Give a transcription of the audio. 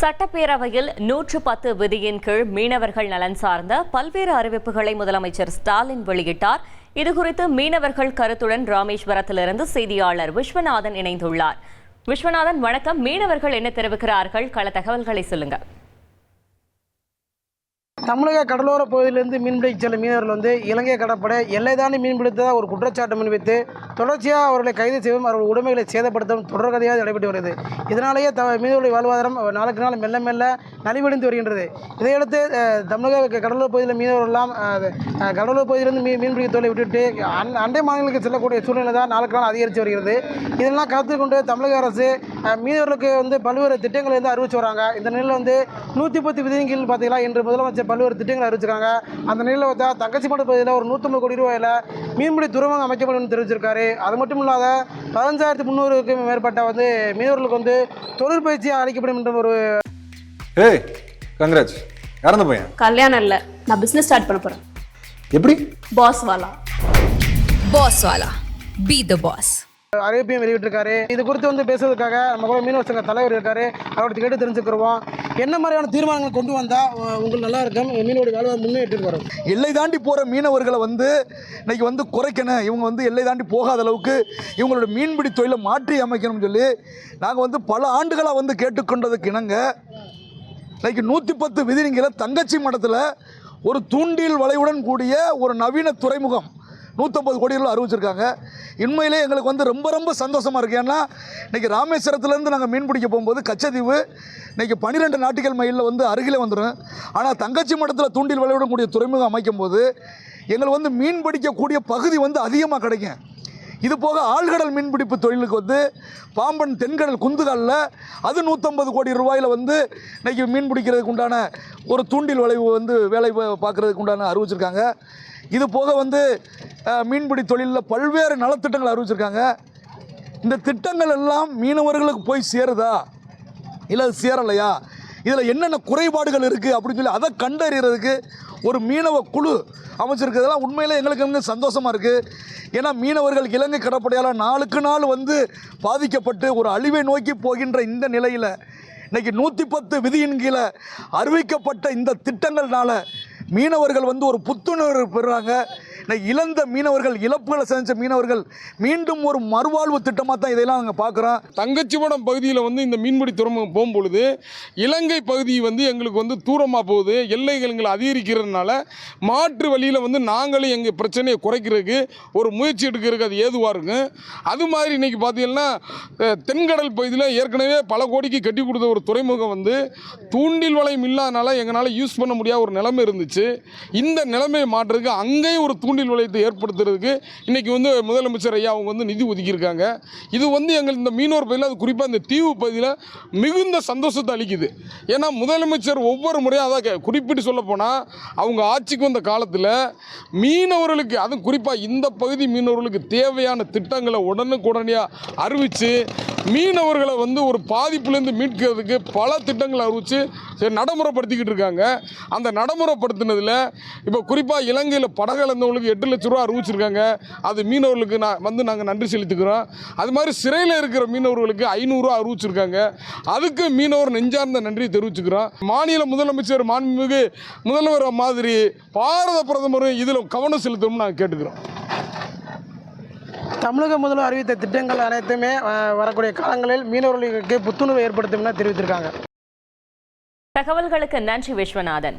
சட்டப்பேரவையில் நூற்று பத்து விதியின் கீழ் மீனவர்கள் நலன் சார்ந்த பல்வேறு அறிவிப்புகளை முதலமைச்சர் ஸ்டாலின் வெளியிட்டார். இதுகுறித்து மீனவர்கள் கருத்துடன் ராமேஸ்வரத்திலிருந்து செய்தியாளர் விஸ்வநாதன் இணைந்துள்ளார். விஸ்வநாதன் வணக்கம். மீனவர்கள் என்ன தெரிவிக்கிறார்கள்? கள தகவல்களை சொல்லுங்க. தமிழக கடலோர பகுதியிலிருந்து மீன்பிடிக்க செல்லும் மீனவர்கள் வந்து இலங்கை கடற்படை எல்லை தாண்டி மீன்பிடித்ததாக ஒரு குற்றச்சாட்டு முன்வைத்து தொடர்ச்சியாக அவர்களை கைது செய்யவும் அவர்கள் உடைமைகளை சேதப்படுத்தவும் தொடர்கதையாக நடைபெற்று வருகிறது. இதனாலேயே த மீனவர்களுடைய வாழ்வாதாரம் நாளுக்கு நாள் மெல்ல மெல்ல நலிவடைந்து வருகின்றது. இதையடுத்து தமிழக கடலூர் பகுதியில் மீனவர்கள்லாம் கடலூர் பகுதியிலிருந்து மீன் மீன்பிடிக்க தொழிலை விட்டுவிட்டு அன் அண்டை மாநிலங்களுக்கு செல்லக்கூடிய சூழ்நிலை தான் நாளுக்கு நாள் அதிகரித்து வருகிறது. இதெல்லாம் கருத்து கொண்டு தமிழக அரசு மீனவர்களுக்கு வந்து பல்வேறு திட்டங்களை வந்து அறிவிச்சு வராங்க. இந்த நிலையில் வந்து நூற்றி பத்து விதியின் கீழ் பார்த்தீங்கன்னா இன்று முதலமைச்சர் பல்வேறு திட்டங்களை அறிவிச்சிருக்காங்க. அந்த நிலையில் பார்த்தா தங்கச்சிமடு பகுதியில் ஒரு நூற்றம்பது கோடி ரூபாயில் மீன்பிடி துறைமுகம் அமைக்கப்படும் தெரிவிச்சிருக்காரு. அது மட்டும் இல்லாத பதினஞ்சாயிரத்தி முந்நூறுக்கும் மேற்பட்ட வந்து மீனவர்களுக்கு வந்து தொழிற்பயிற்சி அளிக்கப்படும் என்ற ஒரு ஏய் கங்கராஜ் அந்த பையன்? கல்யாணம் இல்லை. நான் பிஸ்னஸ் ஸ்டார்ட் பண்ண போகிறேன் எப்படி? Boss Wala. Boss Wala. Be the boss. அறிவிப்பையும் வெளியிட்டிருக்காரு. இது குறித்து வந்து பேசுவதற்காக நம்ம கூட மீனவர் சங்க தலைவர் இருக்காரு. அவர்கிட்ட கேட்டு தெரிஞ்சுக்கிறோம் என்ன மாதிரியான தீர்மானங்கள் கொண்டு வந்தால் உங்களுக்கு நல்லா இருக்கும்? மீனோட வேலை முன்னேற்றிட்டு வரும். எல்லை தாண்டி போகிற மீனவர்களை வந்து இன்னைக்கு வந்து குறைக்கணும். இவங்க வந்து எல்லை தாண்டி போகாத அளவுக்கு இவங்களோட மீன்பிடி தொழிலை மாற்றி அமைக்கணும்னு சொல்லி நாங்கள் வந்து பல ஆண்டுகளாக வந்து கேட்டுக்கொண்டதுக்கு இணங்க இன்னைக்கு நூற்றி பத்து விதினிங்கிற தங்கச்சி மடத்தில் ஒரு தூண்டில் வளைவுடன் கூடிய ஒரு நவீன துறைமுகம் நூற்றம்பது கோடிகள் அறிவிச்சிருக்காங்க. உண்மையிலே எங்களுக்கு வந்து ரொம்ப ரொம்ப சந்தோஷமாக இருக்குது ஏன்னா இன்றைக்கி ராமேஸ்வரத்துலேருந்து நாங்கள் மீன் பிடிக்க போகும்போது கச்சதீவு இன்றைக்கி பன்னிரெண்டு நாட்டிகள் மைலில் வந்து அருகிலே வந்துடும் ஆனால் தங்கச்சி மடத்தில் தூண்டில் விளையாடக்கூடிய துறைமுகம் அமைக்கும் போது எங்களுக்கு வந்து மீன் பிடிக்கக்கூடிய பகுதி வந்து அதிகமாக கிடைக்கும். இது போக ஆழ்கடல் மீன்பிடிப்பு தொழிலுக்கு வந்து பாம்பன் தென்கடல் குந்துகாலில் அது நூற்றம்பது கோடி ரூபாயில் வந்து இன்றைக்கி மீன் பிடிக்கிறதுக்கு உண்டான ஒரு தூண்டில் வளைவு வந்து வேலை பார்க்குறதுக்கு பார்க்கறதுக்கு உண்டான அறிவிச்சிருக்காங்க. இது போக வந்து மீன்பிடி தொழிலில் பல்வேறு நலத்திட்டங்கள் அறிவிச்சிருக்காங்க. இந்த திட்டங்கள் எல்லாம் மீனவர்களுக்கு போய் சேருதா? இல்லை அது சேரலையா? இதில் என்னென்ன குறைபாடுகள் இருக்குது அப்படின்னு சொல்லி அதை கண்டறியறதுக்கு ஒரு மீனவ குழு அமைச்சிருக்கிறதெல்லாம் உண்மையில் எங்களுக்கு வந்து சந்தோஷமாக இருக்குது ஏன்னா மீனவர்கள் இலங்கை கடற்படையால் நாளுக்கு நாள் வந்து பாதிக்கப்பட்டு ஒரு அழிவை நோக்கி போகின்ற இந்த நிலையில் இன்னைக்கு நூற்றி பத்து விதியின் கீழே அறிவிக்கப்பட்ட இந்த திட்டங்கள்னால மீனவர்கள் வந்து ஒரு புத்துணர்வு பெறுறாங்க. இழந்த மீனவர்கள் இழப்புகளை சந்திச்ச மீனவர்கள் மீண்டும் ஒரு மறுவாழ்வு திட்டமாக தான் இதெல்லாம் நாங்கள் பார்க்குறோம். தங்கச்சிவடம் பகுதியில் வந்து இந்த மீன்பிடி துறைமுகம் போகும்பொழுது இலங்கை பகுதி வந்து எங்களுக்கு வந்து தூரமாக போகுது. எல்லைகள் எங்களை அதிகரிக்கிறதுனால மாற்று வழியில் வந்து நாங்களும் எங்கள் பிரச்சனையை குறைக்கிறதுக்கு ஒரு முயற்சி எடுக்கிறதுக்கு அது ஏதுவாக இருக்கும். அது மாதிரி இன்றைக்கி பார்த்தீங்கன்னா தென்கடல் பகுதியில் ஏற்கனவே பல கோடிக்கு கட்டி கொடுத்த ஒரு துறைமுகம் வந்து தூண்டில் வளையம் இல்லாதனால எங்களால் யூஸ் பண்ண முடியாத ஒரு நிலைமை இருந்துச்சு. இந்த நிலைமையை மாற்றுறதுக்கு அங்கேயும் ஒரு தூண்டில் வளையத்தை ஏற்படுத்துறதுக்கு இன்றைக்கி வந்து முதலமைச்சர் ஐயா அவங்க வந்து நிதி ஒதுக்கியிருக்காங்க. இது வந்து எங்கள் இந்த மீனவர் பகுதியில் அது குறிப்பாக இந்த தீவு பகுதியில் மிகுந்த சந்தோஷத்தை அளிக்குது. ஏன்னா முதலமைச்சர் ஒவ்வொரு முறையும் அதான் குறிப்பிட்டு சொல்ல போனால் அவங்க ஆட்சிக்கு வந்த காலத்தில் மீனவர்களுக்கு அதுவும் குறிப்பாக இந்த பகுதி மீனவர்களுக்கு தேவையான திட்டங்களை உடனுக்குடனடியாக அறிவித்து மீனவர்களை வந்து ஒரு பாதிப்புலேருந்து மீட்கிறதுக்கு பல திட்டங்களை அறிவித்து சரி நடைமுறைப்படுத்திக்கிட்டு இருக்காங்க. அந்த நடைமுறைப்படுத்தினதில் இப்போ குறிப்பாக இலங்கையில் படகலந்தவங்களுக்கு எட்டு லட்ச ரூபா அறிவிச்சிருக்காங்க. அது மீனவர்களுக்கு நான் வந்து நாங்கள் நன்றி செலுத்திக்கிறோம். அது மாதிரி சிறையில் இருக்கிற மீனவர்களுக்கு ஐநூறுரூவா அறிவிச்சிருக்காங்க. அதுக்கு மீனவர் நெஞ்சார்ந்த நன்றி தெரிவிச்சுக்கிறோம். மாநில முதலமைச்சர் மாண்புமிகு முதல்வர் மாதிரி பாரத பிரதமரும் இதில் கவனம் செலுத்தணும்னு நாங்கள் கேட்டுக்கிறோம். தமிழக முதல்வர் அறிவித்த திட்டங்கள் அனைத்துமே வரக்கூடிய காலங்களில் மீனவர்களுக்கு புத்துணர்வு ஏற்படுத்தும் என தெரிவித்திருக்காங்க. தகவல்களுக்கு நன்றி விஸ்வநாதன்.